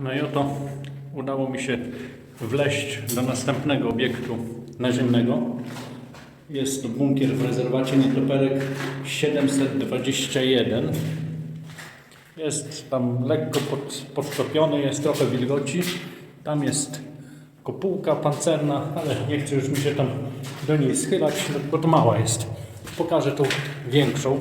No i oto udało mi się wleść do następnego obiektu naziemnego. Jest to bunkier w rezerwacie nietoperek 721. Jest tam lekko pod, podtopiony, jest trochę wilgoci. Tam jest kopułka pancerna, ale nie chcę już mi się tam do niej schylać, bo to mała jest. Pokażę tą większą.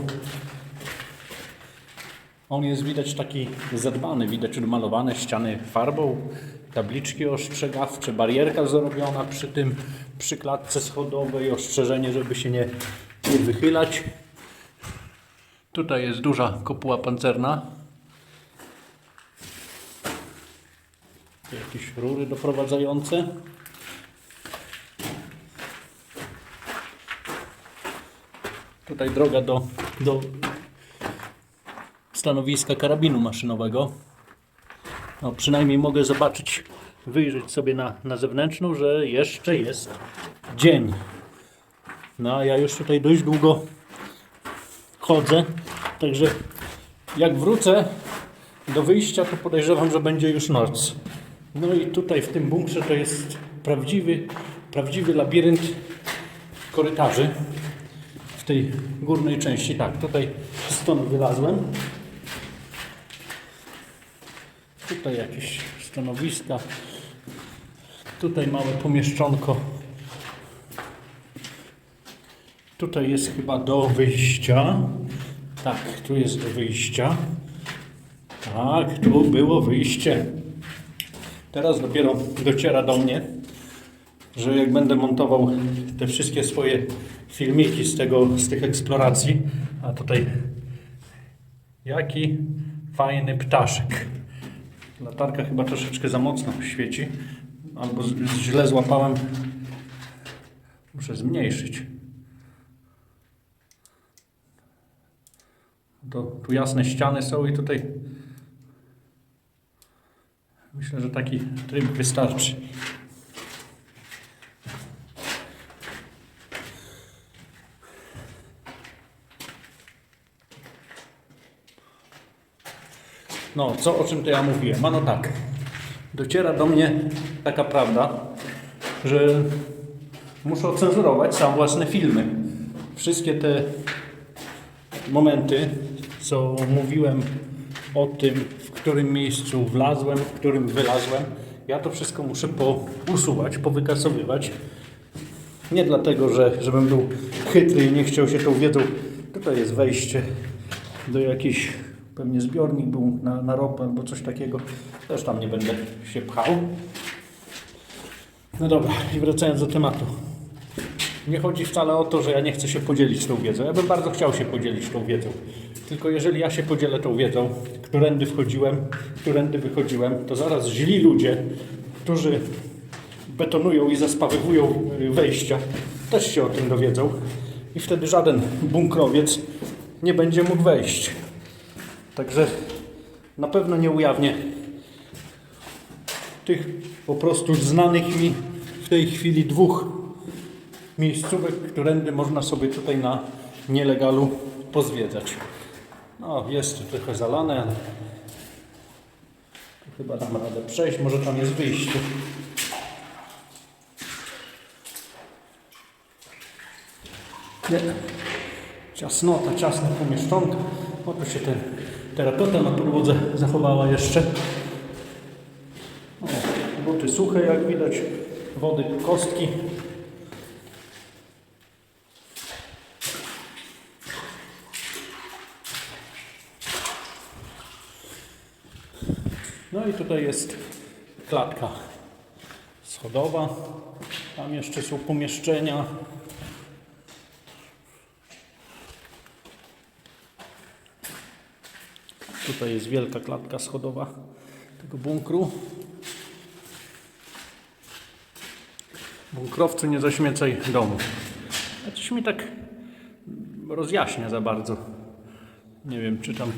On jest widać taki zadbany, widać malowane ściany farbą, tabliczki ostrzegawcze, barierka zrobiona przy tym, przy klatce schodowej, ostrzeżenie, żeby się nie, nie wychylać. Tutaj jest duża kopuła pancerna. Jakieś rury doprowadzające. Tutaj droga do, do stanowiska karabinu maszynowego. No, przynajmniej mogę zobaczyć, wyjrzeć sobie na, na zewnętrzną, że jeszcze jest dzień. No a ja już tutaj dość długo chodzę, także jak wrócę do wyjścia, to podejrzewam, że będzie już noc. No i tutaj w tym bunkrze to jest prawdziwy, prawdziwy labirynt korytarzy w tej górnej części. Tak, tutaj stąd wylazłem. Tutaj jakieś stanowiska. Tutaj małe pomieszczonko. Tutaj jest chyba do wyjścia. Tak, tu jest do wyjścia. Tak, tu było wyjście. Teraz dopiero dociera do mnie, że jak będę montował te wszystkie swoje filmiki z, tego, z tych eksploracji, a tutaj jaki fajny ptaszek. Latarka chyba troszeczkę za mocno świeci, albo źle złapałem. Muszę zmniejszyć. To, tu jasne ściany są i tutaj myślę, że taki tryb wystarczy. No, co o czym to ja mówiłem? Ano tak. Dociera do mnie taka prawda, że muszę ocenzurować sam własne filmy. Wszystkie te momenty, co mówiłem o tym, w którym miejscu wlazłem, w którym wylazłem, ja to wszystko muszę pousuwać, powykasowywać. Nie dlatego, że żebym był chytry i nie chciał się tą wiedzą. Tutaj jest wejście do jakiejś, pewnie zbiornik był na, na ropę albo coś takiego. Też tam nie będę się pchał. No dobra, i wracając do tematu. Nie chodzi wcale o to, że ja nie chcę się podzielić tą wiedzą. Ja bym bardzo chciał się podzielić tą wiedzą. Tylko jeżeli ja się podzielę tą wiedzą, którędy wchodziłem, którędy wychodziłem, to zaraz źli ludzie, którzy betonują i zaspawywują y, wejścia, też się o tym dowiedzą. I wtedy żaden bunkrowiec nie będzie mógł wejść. Także na pewno nie ujawnię tych po prostu znanych mi w tej chwili dwóch miejscówek, którędy można sobie tutaj na nielegalu pozwiedzać. No, jest tu trochę zalane, ale chyba dam radę przejść. Może tam jest wyjście. Nie. Ciasnota, ciasne pomieszczonka. O, tu się ten terapeuta na podłodze zachowała jeszcze. O, buty suche, jak widać. Wody kostki. No i tutaj jest klatka schodowa. Tam jeszcze są pomieszczenia. Tutaj jest wielka klatka schodowa tego bunkru. Bunkrowcu nie zaśmiecaj domu. A coś mi tak rozjaśnia za bardzo. Nie wiem, czy tam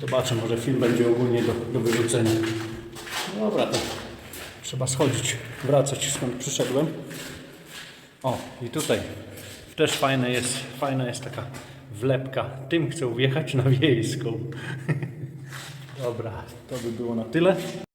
zobaczę, może film będzie ogólnie do, do wyrzucenia. No dobra, to trzeba schodzić, wracać skąd przyszedłem. O, i tutaj też fajne jest, fajna jest taka wlepka. Tym chcę wjechać na wiejską. Dobra, to by było na tyle.